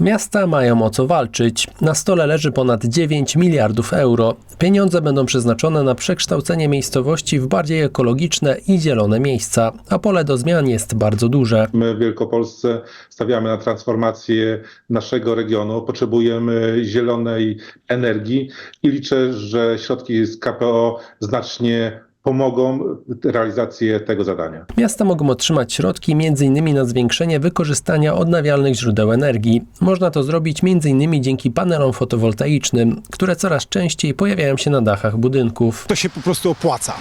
Miasta mają o co walczyć. Na stole leży ponad 9 miliardów euro. Pieniądze będą przeznaczone na przekształcenie miejscowości w bardziej ekologiczne i zielone miejsca, a pole do zmian jest bardzo duże. My w Wielkopolsce stawiamy na transformację naszego regionu. Potrzebujemy zielonej energii i liczę, że środki z KPO znacznie pomogą w realizacji tego zadania. Miasta mogą otrzymać środki m.in. na zwiększenie wykorzystania odnawialnych źródeł energii. Można to zrobić m.in. dzięki panelom fotowoltaicznym, które coraz częściej pojawiają się na dachach budynków. to się po prostu opłaca.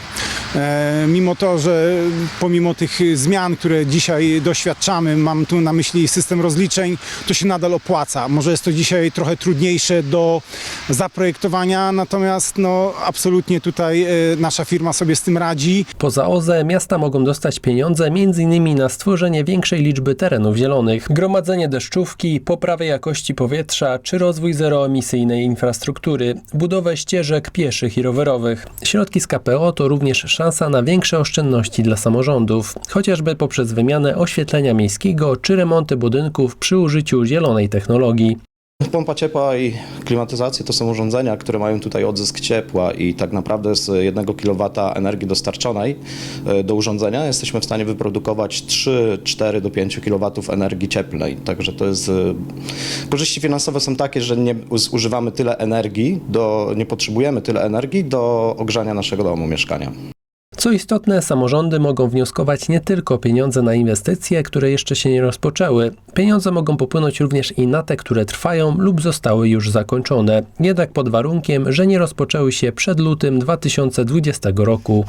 E, mimo to, że pomimo tych zmian, które dzisiaj doświadczamy, mam tu na myśli system rozliczeń, to się nadal opłaca. Może jest to dzisiaj trochę trudniejsze do zaprojektowania, natomiast no, absolutnie tutaj e, nasza firma sobie z tym radzi. Poza OZE miasta mogą dostać pieniądze m.in. na stworzenie większej liczby terenów zielonych, gromadzenie deszczówki, poprawę jakości powietrza czy rozwój zeroemisyjnej infrastruktury, budowę ścieżek pieszych i rowerowych. Środki z KPO to również szansa na większe oszczędności dla samorządów, chociażby poprzez wymianę oświetlenia miejskiego czy remonty budynków przy użyciu zielonej technologii. Pompa ciepła i klimatyzacja to są urządzenia, które mają tutaj odzysk ciepła i tak naprawdę z 1 kW energii dostarczonej e, do urządzenia jesteśmy w stanie wyprodukować 3, 4 do 5 kW energii cieplnej. Także to jest. e, Korzyści finansowe są takie, że nie zużywamy tyle energii, do, nie potrzebujemy tyle energii do ogrzania naszego domu, mieszkania. Co istotne, samorządy mogą wnioskować nie tylko pieniądze na inwestycje, które jeszcze się nie rozpoczęły. Pieniądze mogą popłynąć również i na te, które trwają lub zostały już zakończone, jednak pod warunkiem, że nie rozpoczęły się przed lutym 2020 roku.